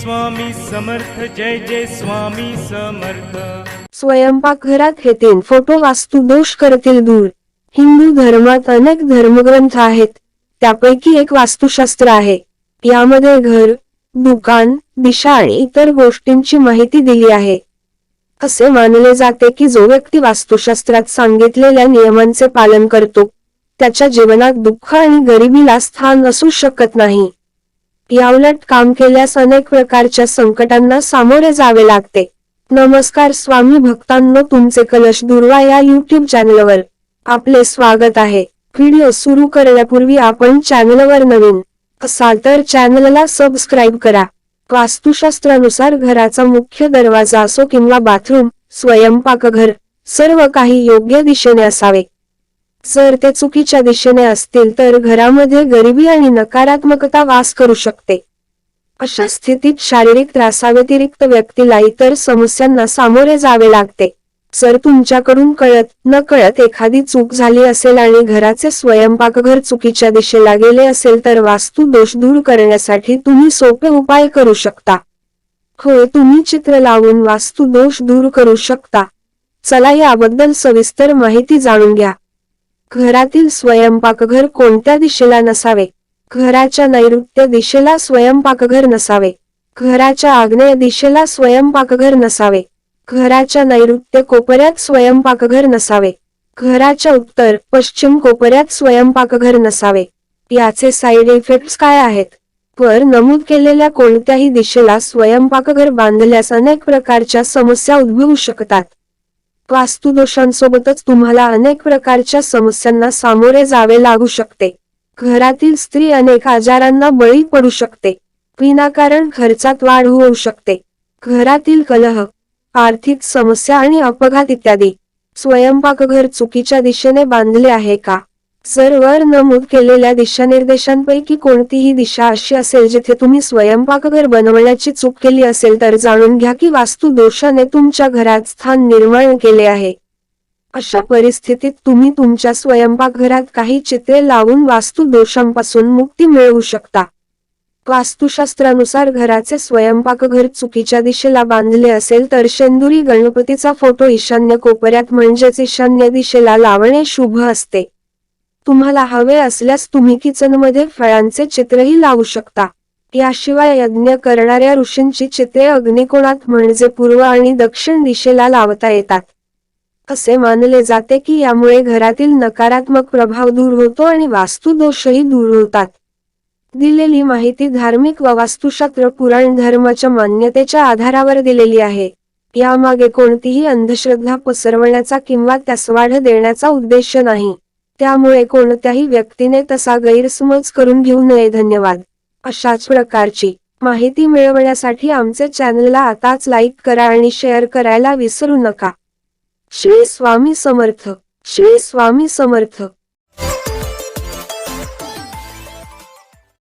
स्वामी समर्थ जय जय स्वामी समर्थ. स्वयंपाकघरात हे तीन फोटो वास्तू दोष करतील दूर. हिंदू धर्मात अनेक धर्मग्रंथ आहेत. त्यापैकी एक वास्तुशास्त्र आहे. यामध्ये घर दुकान दिशा आणि इतर गोष्टींची माहिती दिली आहे. असे मानले जाते की जो व्यक्ती वास्तुशास्त्रात सांगितलेल्या नियमांचे पालन करतो त्याच्या जीवनात दुःख आणि गरिबीला स्थान असू शकत नाही. याउलट काम केल्यास अनेक प्रकारच्या संकटांना सामोरे जावे लागते. नमस्कार स्वामी भक्तांनो तुमचे कलश दुर्वा या युट्यूब चॅनलवर आपले स्वागत आहे. व्हिडिओ सुरू करण्यापूर्वी आपण चॅनलवर नवीन असाल तर चॅनलला सबस्क्राईब करा. वास्तुशास्त्रानुसार घराचा मुख्य दरवाजा असो किंवा बाथरूम स्वयंपाकघर सर्व काही योग्य दिशेने असावे. जर ते चुकीच्या दिशेने असतील तर घरामध्ये गरिबी आणि नकारात्मकता वास करू शकते. अशा स्थितीत शारीरिक त्रासाव्यतिरिक्त व्यक्तीला इतर समस्यांना सामोरे जावे लागते. जर तुमच्याकडून कळत न कळत एखादी चूक झाली असेल आणि घराचे स्वयंपाकघर चुकीच्या दिशेला गेले असेल तर वास्तू दोष दूर करण्यासाठी तुम्ही सोपे उपाय करू शकता. होय तुम्ही चित्र लावून वास्तू दोष दूर करू शकता. चला याबद्दल सविस्तर माहिती जाणून घ्या. घरातील स्वयंपाकघर कोणत्या दिशेला नसावे? घराच्या नैऋत्य दिशेला स्वयंपाकघर नसावे. घराच्या आग्नेय दिशेला स्वयंपाकघर नसावे. घराच्या नैऋत्य कोपऱ्यात स्वयंपाकघर नसावे. घराच्या उत्तर पश्चिम कोपऱ्यात स्वयंपाकघर नसावे. याचे साईड इफेक्ट्स काय आहेत? वर नमूद केलेल्या कोणत्याही दिशेला स्वयंपाकघर बांधल्यास अनेक प्रकारच्या समस्या उद्भवू शकतात. वास्तुदोषांसोबतच तुम्हाला अनेक प्रकारच्या समस्यांना सामोरे जावे लागू शकते. घरातील स्त्री अनेक आजारांना बळी पडू शकते. विनाकारण खर्चात वाढ होऊ शकते. घरातील कलह आर्थिक समस्या आणि अपघात इत्यादी. स्वयंपाकघर चुकीच्या दिशेने बांधले आहे का? जर वर नमूद केलेल्या दिशानिर्देशांपैकी कोणतीही दिशा अशी असेल जिथे तुम्ही स्वयंपाकघर बनवण्याची चूक केली असेल तर जाणून घ्या की वास्तू दोषाने तुमच्या घरात स्थान निर्माण केले आहे. अशा परिस्थितीत तुम्ही तुमच्या स्वयंपाकघरात काही चित्रे लावून वास्तू दोषांपासून मुक्ती मिळवू शकता. वास्तुशास्त्रानुसार घराचे स्वयंपाकघर चुकीच्या दिशेला बांधले असेल तर शेंदुरी गणपतीचा फोटो ईशान्य कोपऱ्यात म्हणजेच ईशान्य दिशेला लावणे शुभ असते. तुम्हाला हवे असल्यास तुम्ही किचनमध्ये फळांचे चित्रही लावू शकता. याशिवाय यज्ञ करणाऱ्या ऋषींची चित्रे अग्निकोणात म्हणजे पूर्व आणि दक्षिण दिशेला लावता येतात. असे मानले जाते की यामुळे घरातील नकारात्मक प्रभाव दूर होतो आणि वास्तुदोषही दूर होतात. दिलेली माहिती धार्मिक व वास्तुशास्त्र पुराण धर्माच्या मान्यतेच्या आधारावर दिलेली आहे. यामागे कोणतीही अंधश्रद्धा पसरवण्याचा किंवा त्यास वाढ देण्याचा उद्देश नाही. त्यामुळे कोणत्याही व्यक्तीने तसा गैरसमज करून घेऊ नये. धन्यवाद. अशाच प्रकारची माहिती मिळवण्यासाठी आमचे चॅनलला आताच लाईक करा आणि शेअर करायला विसरू नका. श्री स्वामी समर्थ. श्री स्वामी समर्थ.